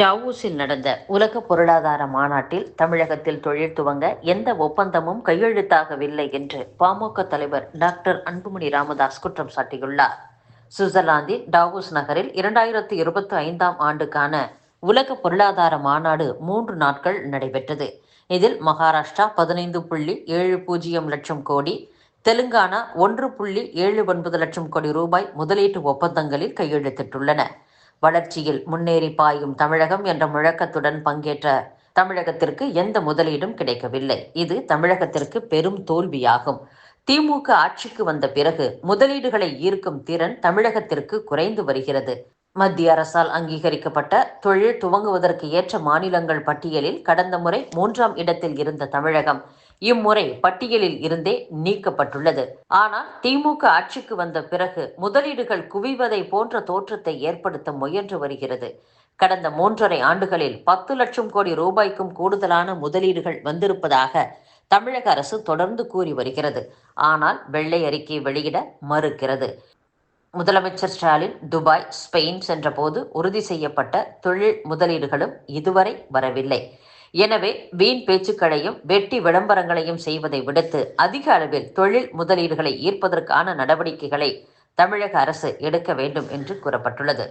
டாவோஸில் நடந்த உலக பொருளாதார மாநாட்டில் தமிழகத்தில் தொழில் துவங்க எந்த ஒப்பந்தமும் கையெழுத்தாகவில்லை என்று பாமக தலைவர் டாக்டர் அன்புமணி ராமதாஸ் குற்றம் சாட்டியுள்ளார். சுவிட்சர்லாந்தின் டாவோஸ் நகரில் இரண்டாயிரத்து இருபத்தி ஐந்தாம் ஆண்டுக்கான உலக பொருளாதார மாநாடு மூன்று நாட்கள் நடைபெற்றது. இதில் மகாராஷ்டிரா பதினைந்து புள்ளி ஏழு பூஜ்ஜியம் லட்சம் கோடி தெலுங்கானா ஒன்று புள்ளி ஏழு ஒன்பது லட்சம் கோடி ரூபாய் முதலீட்டு ஒப்பந்தங்களில் கையெழுத்திட்டுள்ளன. வளர்ச்சியில் முன்னேறி பாயும் தமிழகம் என்ற முழக்கத்துடன் பங்கேற்ற தமிழகத்திற்கு எந்த முதலீடும் கிடைக்கவில்லை. இது தமிழகத்திற்கு பெரும் தோல்வியாகும். திமுக ஆட்சிக்கு வந்த பிறகு முதலீடுகளை ஈர்க்கும் திறன் தமிழகத்திற்கு குறைந்து வருகிறது. மத்திய அரசால் அங்கீகரிக்கப்பட்ட தொழில் துவங்குவதற்கு ஏற்ற மாநிலங்கள் பட்டியலில் கடந்த முறை மூன்றாம் இடத்தில் இருந்த தமிழகம் இம்முறை பட்டியலில் இருந்தே நீக்கப்பட்டுள்ளது. ஆனால் திமுக ஆட்சிக்கு வந்த பிறகு முதலீடுகள் குவிவதை போன்ற தோற்றத்தை ஏற்படுத்த முயன்று வருகிறது. கடந்த மூன்றரை ஆண்டுகளில் பத்து லட்சம் கோடி ரூபாய்க்கும் கூடுதலான முதலீடுகள் வந்திருப்பதாக தமிழக அரசு தொடர்ந்து கூறி வருகிறது. ஆனால் வெள்ளை அறிக்கை வெளியிட மறுக்கிறது. முதலமைச்சர் ஸ்டாலின் துபாய் ஸ்பெயின் சென்றபோது உறுதி செய்யப்பட்ட தொழில் முதலீடுகளும் இதுவரை வரவில்லை. எனவே வீண் பேச்சுக்களையும் வெட்டி விளம்பரங்களையும் செய்வதை விடுத்து அதிக அளவில் தொழில் முதலீடுகளை ஈர்ப்பதற்கான நடவடிக்கைகளை தமிழக அரசு எடுக்க வேண்டும் என்று கூறப்பட்டுள்ளது.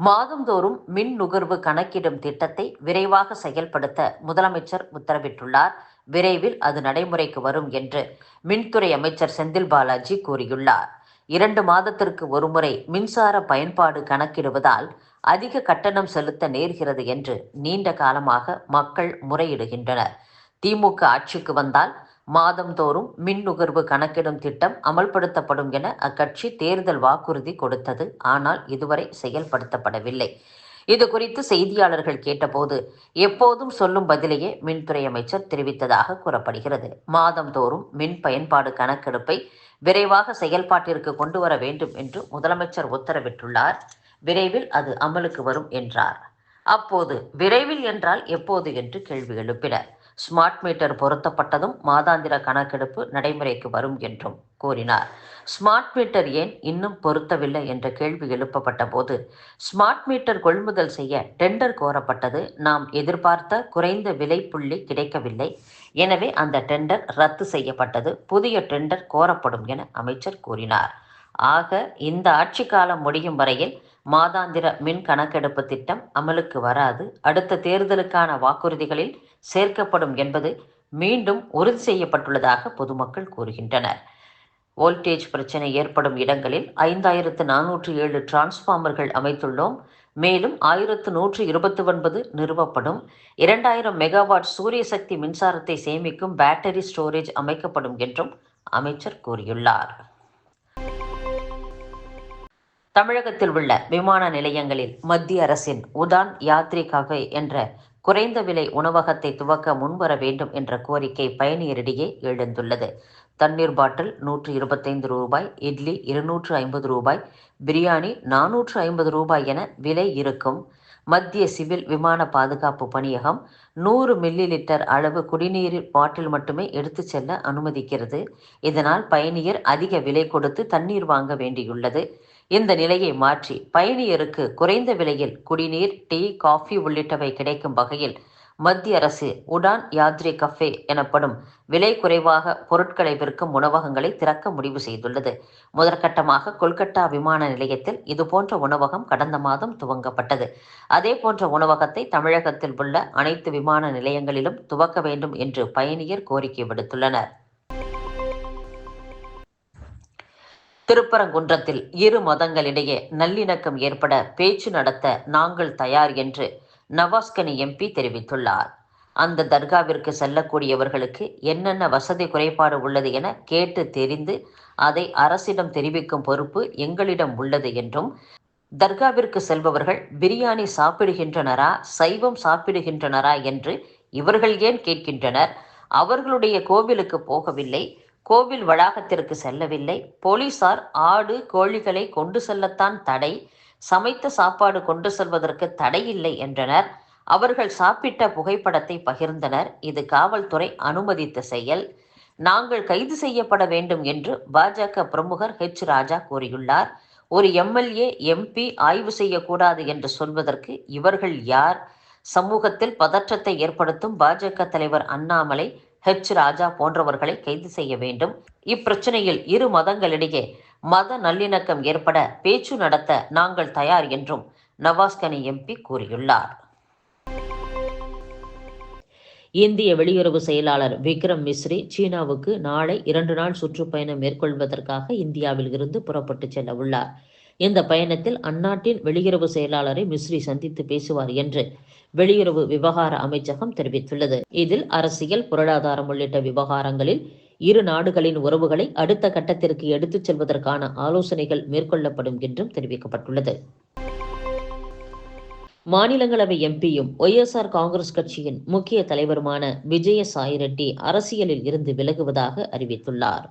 மாதந்தோறும் மின் நுகர்வு கணக்கிடும் திட்டத்தை விரைவாக செயல்படுத்த முதலமைச்சர் உத்தரவிட்டுள்ளார். விரைவில் அது நடைமுறைக்கு வரும் என்று மின்துறை அமைச்சர் செந்தில் பாலாஜி கூறியுள்ளார். இரண்டு மாதத்திற்கு ஒருமுறை மின்சார பயன்பாடு கணக்கிடுவதால் அதிக கட்டணம் செலுத்த நேர்கிறது என்று நீண்ட காலமாக மக்கள் முறையிடுகின்றனர். திமுக ஆட்சிக்கு வந்தால் மாதந்தோறும் மின் நுகர்வு கணக்கிடும் திட்டம் அமல்படுத்தப்படும் என அக்கட்சி தேர்தல் வாக்குறுதி கொடுத்தது. ஆனால் இதுவரை செயல்படுத்தப்படவில்லை. இது குறித்து செய்தியாளர்கள் கேட்டபோது எப்போதும் சொல்லும் பதிலையே மின்துறை அமைச்சர் தெரிவித்ததாக கூறப்படுகிறது. மாதந்தோறும் மின் பயன்பாடு கணக்கெடுப்பை விரைவாக செயல்பாட்டிற்கு கொண்டு வர வேண்டும் என்று முதலமைச்சர் உத்தரவிட்டுள்ளார். விரைவில் அது அமலுக்கு வரும் என்றார். அப்போது விரைவில் என்றால் எப்போது என்று கேள்வி எழுப்பினர். ஸ்மார்ட் மீட்டர் பொருத்தப்பட்டதும் மாதாந்திர கணக்கெடுப்பு நடைமுறைக்கு வரும் என்றும் கூறினார். ஸ்மார்ட் மீட்டர் ஏன் இன்னும் பொருத்தவில்லை என்ற கேள்வி எழுப்பப்பட்ட போது ஸ்மார்ட் மீட்டர் கொள்முதல் செய்ய டெண்டர் கோரப்பட்டது. நாம் எதிர்பார்த்த குறைந்த விலை புள்ளி கிடைக்கவில்லை. எனவே அந்த டெண்டர் ரத்து செய்யப்பட்டது. புதிய டெண்டர் கோரப்படும் என அமைச்சர் கூறினார். ஆக இந்த ஆட்சி காலம் முடியும் வரையில் மாதாந்திர மின் கணக்கெடுப்பு திட்டம் அமலுக்கு வராது. அடுத்த தேர்தலுக்கான வாக்குறுதிகளில் சேர்க்கப்படும் என்பது மீண்டும் உறுதி செய்யப்பட்டுள்ளதாக பொதுமக்கள் கூறுகின்றனர். வோல்டேஜ் பிரச்சனை ஏற்படும் இடங்களில் ஐந்தாயிரத்து நானூற்று ஏழு டிரான்ஸ்ஃபார்மர்கள் அமைத்துள்ளோம். மேலும் ஆயிரத்து நூற்று இருபத்தி ஒன்பது நிறுவப்படும். இரண்டாயிரம் மெகாவாட் சூரிய சக்தி மின்சாரத்தை சேமிக்கும் பேட்டரி ஸ்டோரேஜ் அமைக்கப்படும் என்றும் அமைச்சர் கூறியுள்ளார். தமிழகத்தில் உள்ள விமான நிலையங்களில் மத்திய அரசின் உதான் யாத்ரி கஃபே என்ற குறைந்த விலை உணவகத்தை துவக்க முன்வர வேண்டும் என்ற கோரிக்கை பயணியரிடையே எழுந்துள்ளது. தண்ணீர் பாட்டில் நூற்று இருபத்தைந்து ரூபாய் இட்லி இருநூற்று ஐம்பது ரூபாய் பிரியாணி நானூற்று ஐம்பது ரூபாய் என விலை இருக்கும். மத்திய சிவில் விமான பாதுகாப்பு பணியகம் நூறு மில்லி லிட்டர் அளவு குடிநீர் பாட்டில் மட்டுமே எடுத்து செல்ல அனுமதிக்கிறது. இதனால் பயணியர் அதிக விலை கொடுத்து தண்ணீர் வாங்க வேண்டியுள்ளது. இந்த நிலையை மாற்றி பயணியருக்கு குறைந்த விலையில் குடிநீர் டீ காஃபி உள்ளிட்டவை கிடைக்கும் வகையில் மத்திய அரசு உடான் யாத்ரி கஃபே எனப்படும் விலை குறைவாக பொருட்களை விற்கும் உணவகங்களை திறக்க முடிவு செய்துள்ளது. முதற்கட்டமாக கொல்கட்டா விமான நிலையத்தில் இதுபோன்ற உணவகம் கடந்த மாதம் துவங்கப்பட்டது. அதே போன்ற உணவகத்தை தமிழகத்தில் உள்ள அனைத்து விமான நிலையங்களிலும் துவக்க வேண்டும் என்று பயணியர் கோரிக்கை விடுத்துள்ளனர். திருப்பரங்குன்றத்தில் இரு மதங்களிடையே நல்லிணக்கம் ஏற்பட பேச்சு நடத்த நாங்கள் தயார் என்று நவாஸ்கனி எம்பி தெரிவித்துள்ளார். அந்த தர்காவிற்கு செல்லக்கூடியவர்களுக்கு என்னென்ன வசதி குறைபாடு உள்ளது என கேட்டு தெரிந்து அதை அரசிடம் தெரிவிக்கும் பொறுப்பு எங்களிடம் உள்ளது என்றும் தர்காவிற்கு செல்பவர்கள் பிரியாணி சாப்பிடுகின்றனரா சைவம் சாப்பிடுகின்றனரா என்று இவர்கள் ஏன் கேட்கின்றனர்? அவர்களுடைய கோவிலுக்கு போகவில்லை கோவில் வளாகத்திற்கு செல்லவில்லை. போலீசார் ஆடு கோழிகளை கொண்டு செல்லத்தான் தடை. சமைத்த சாப்பாடு கொண்டு செல்வதற்கு தடையில்லை என்றனர். அவர்கள் சாப்பிட்ட புகைப்படத்தை பகிர்ந்தனர். இது காவல்துறை அனுமதித்த செயல். நாங்கள் கைது செய்யப்பட வேண்டும் என்று பாஜக பிரமுகர் ஹெச். ராஜா கூறியுள்ளார். ஒரு எம்எல்ஏ எம்பி ஆய்வு செய்யக்கூடாது என்று சொல்வதற்கு இவர்கள் யார்? சமூகத்தில் பதற்றத்தை ஏற்படுத்தும் பாஜக தலைவர் அண்ணாமலை ஹெச் ராஜா போன்றவர்களை கைது செய்ய வேண்டும். இப்பிரச்சனையில் இரு மதங்களிடையே மத நல்லிணக்கம் ஏற்பட பேச்சு நடத்த நாங்கள் தயார் என்றும் நவாஸ்கனி எம்பி கூறியுள்ளார். இந்திய வெளியுறவு செயலாளர் விக்ரம் மிஸ்ரி சீனாவுக்கு நாளை இரண்டு நாள் சுற்றுப்பயணம் மேற்கொள்வதற்காக இந்தியாவில் இருந்து புறப்பட்டு செல்ல உள்ளார் இந்த பயணத்தில் அந்நாட்டின் வெளியுறவு செயலாளரை மிஸ்ரி சந்தித்து பேசுவார் என்று வெளியுறவு விவகார அமைச்சகம் தெரிவித்துள்ளது. இதில் அரசியல் பொருளாதாரம் உள்ளிட்ட விவகாரங்களில் இரு நாடுகளின் உறவுகளை அடுத்த கட்டத்திற்கு எடுத்துச் செல்வதற்கான ஆலோசனைகள் மேற்கொள்ளப்படும் என்றும் தெரிவிக்கப்பட்டுள்ளது. மாநிலங்களவை எம்பியும் ஒய்எஸ்ஆர் காங்கிரஸ் கட்சியின் முக்கிய தலைவருமான விஜய சாய் ரெட்டி அரசியலில் இருந்து விலகுவதாக அறிவித்துள்ளார்.